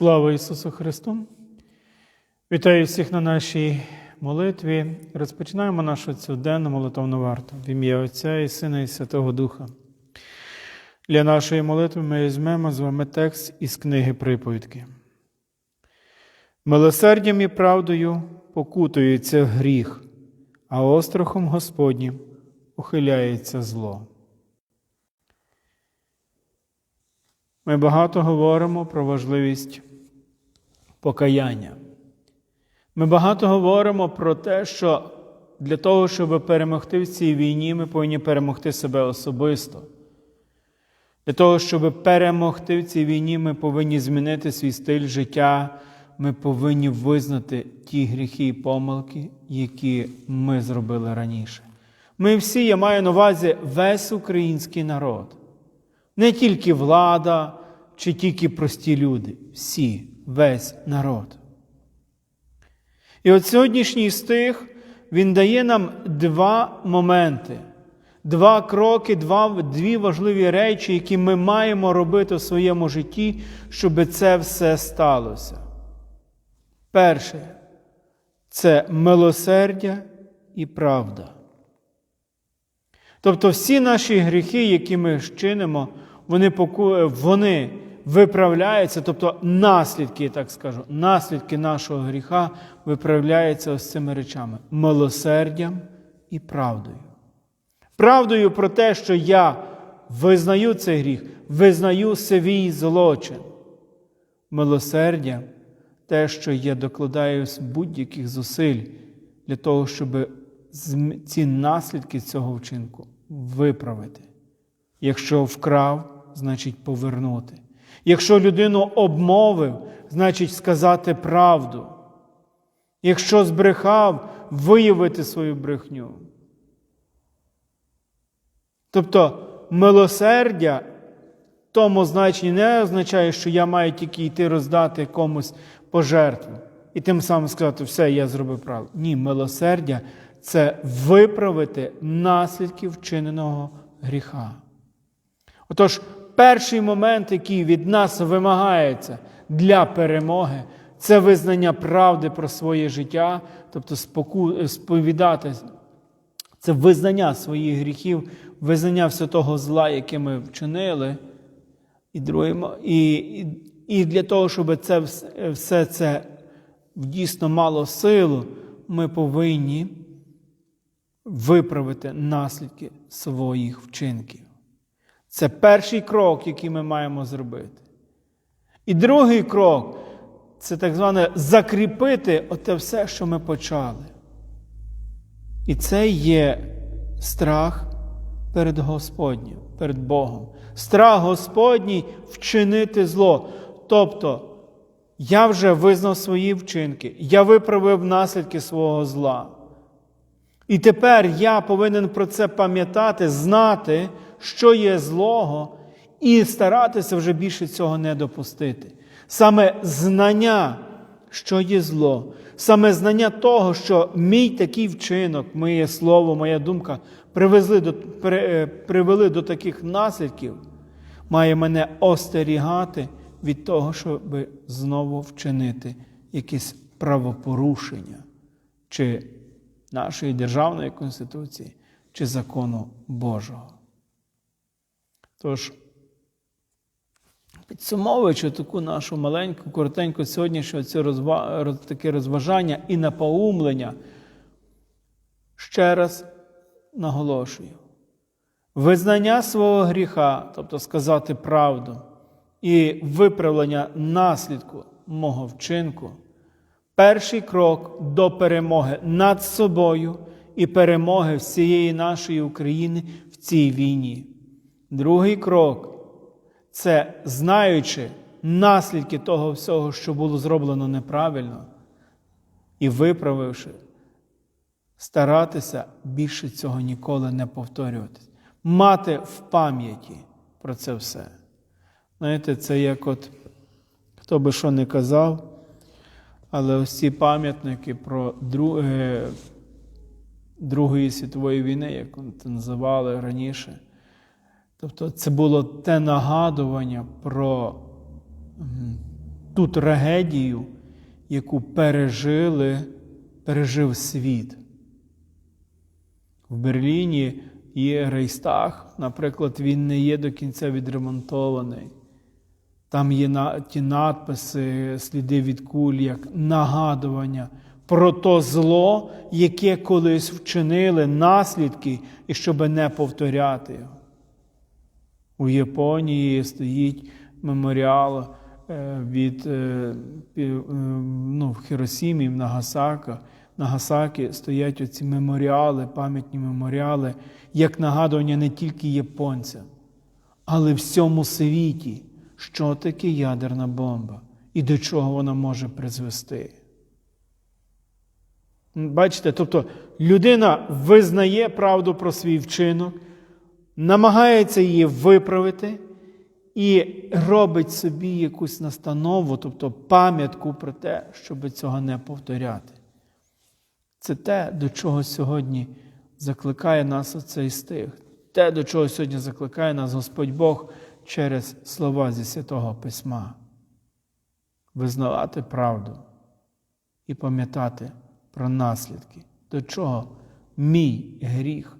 Слава Ісусу Христу! Вітаю всіх на нашій молитві. Розпочинаємо нашу цю молитовну варту в ім'я Отця і Сина і Святого Духа. Для нашої молитви ми візьмемо з вами текст із книги Приповідки. Милосердям і правдою покутується гріх, а острахом Господнім ухиляється зло. Ми багато говоримо про важливість покаяння. Ми багато говоримо про те, що для того, щоб перемогти в цій війні, ми повинні перемогти себе особисто. Для того, щоб перемогти в цій війні, ми повинні змінити свій стиль життя, ми повинні визнати ті гріхи і помилки, які ми зробили раніше. Ми всі, я маю на увазі весь український народ. Не тільки влада чи тільки прості люди, всі, весь народ. І от сьогоднішній стих він дає нам два моменти, два кроки, два, дві важливі речі, які ми маємо робити в своєму житті, щоб це все сталося. Перше це милосердя і правда. Тобто всі наші гріхи, які ми чинимо, вони вони виправляються, тобто наслідки, так скажу, наслідки нашого гріха виправляються ось цими речами милосердям і правдою. Правдою про те, що я визнаю цей гріх, визнаю свій злочин. Милосердя те, що я докладаю з будь-яких зусиль для того, щоб ці наслідки цього вчинку виправити. Якщо вкрав, значить повернути. Якщо людину обмовив, значить сказати правду. Якщо збрехав, виявити свою брехню. Тобто милосердя в тому значенні не означає, що я маю тільки йти роздати комусь пожертву і тим самим сказати, все, я зробив правду. Ні, милосердя це виправити наслідки вчиненого гріха. Отож, перший момент, який від нас вимагається для перемоги, це визнання правди про своє життя, тобто сповідати це визнання своїх гріхів, визнання всього того зла, яке ми вчинили. І і, і, для того, щоб це все це дійсно мало силу, ми повинні виправити наслідки своїх вчинків. Це перший крок, який ми маємо зробити. І другий крок це так зване закріпити оте все, що ми почали. І це є страх перед Господнім, перед Богом. Страх Господній вчинити зло. Тобто, я вже визнав свої вчинки, я виправив наслідки свого зла. І тепер я повинен про це пам'ятати, знати, що є злого, і старатися вже більше цього не допустити. Саме знання, що є зло, саме знання того, що мій такий вчинок, моє слово, моя думка привезли до, при, е, привели до таких наслідків, має мене остерігати від того, щоб знову вчинити якесь правопорушення. чи нашої державної Конституції чи закону Божого. Тож, підсумовуючи таку нашу маленьку, коротеньку сьогоднішню розва... таке розважання і напоумлення, ще раз наголошую. Визнання свого гріха, тобто сказати правду, і виправлення наслідку мого вчинку перший крок до перемоги над собою і перемоги всієї нашої України в цій війні. Другий крок це знаючи наслідки того всього, що було зроблено неправильно, і виправивши, старатися більше цього ніколи не повторювати. Мати в пам'яті про це все. Знаєте, це як от хто би що не казав. Але ось ці пам'ятники про друге, Другої світової війни, як це називали раніше. Тобто це було те нагадування про ту трагедію, яку пережили, пережив світ. В Берліні є Рейстаг, наприклад, він не є до кінця відремонтований. Там є на- ті надписи, сліди від куль, як нагадування про то зло, яке колись вчинили, наслідки, і щоб не повторяти його. У Японії стоїть меморіал е, від е, е, ну, в Хіросімі, в Нагасака. Нагасакі стоять оці меморіали, пам'ятні меморіали, як нагадування не тільки японцям, але всьому світі, що таке ядерна бомба і до чого вона може призвести. Бачите, тобто людина визнає правду про свій вчинок, намагається її виправити і робить собі якусь настанову, тобто пам'ятку про те, щоб цього не повторяти. Це те, до чого сьогодні закликає нас оцей стих, те, до чого сьогодні закликає нас Господь Бог через слова зі Святого Письма. Визнавати правду і пам'ятати про наслідки, до чого мій гріх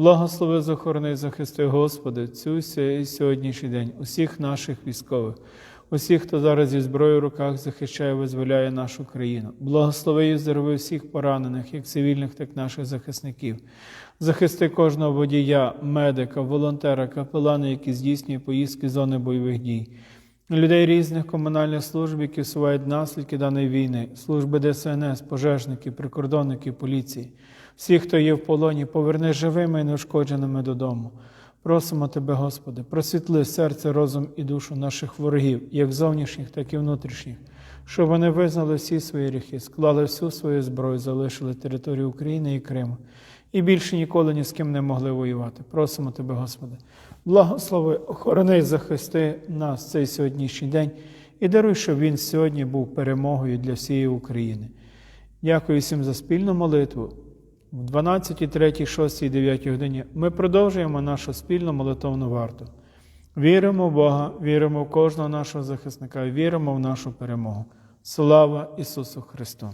Благослови, захорони, захисти, Господи, цю і сьогоднішній день, усіх наших військових, усіх, хто зараз зі зброєю в руках захищає, визволяє нашу країну. Благослови і здорови всіх поранених, як цивільних, так і наших захисників. Захисти кожного водія, медика, волонтера, капелана, які здійснює поїздки з зони бойових дій. Людей різних комунальних служб, які усувають наслідки даної війни, служби ДСНС, пожежники, прикордонники, поліції. Всі, хто є в полоні, поверни живими і неушкодженими додому. Просимо Тебе, Господи, просвітли серце, розум і душу наших ворогів, як зовнішніх, так і внутрішніх, щоб вони визнали всі свої гріхи, склали всю свою зброю, залишили територію України і Криму і більше ніколи ні з ким не могли воювати. Просимо Тебе, Господи, благослови, охорони, захисти нас цей сьогоднішній день і даруй, щоб він сьогодні був перемогою для всієї України. Дякую всім за спільну молитву. В 12, 3, 6 і 9 годині ми продовжуємо нашу спільну молитовну варту. Віримо в Бога, віримо в кожного нашого захисника, віримо в нашу перемогу. Слава Ісусу Христу!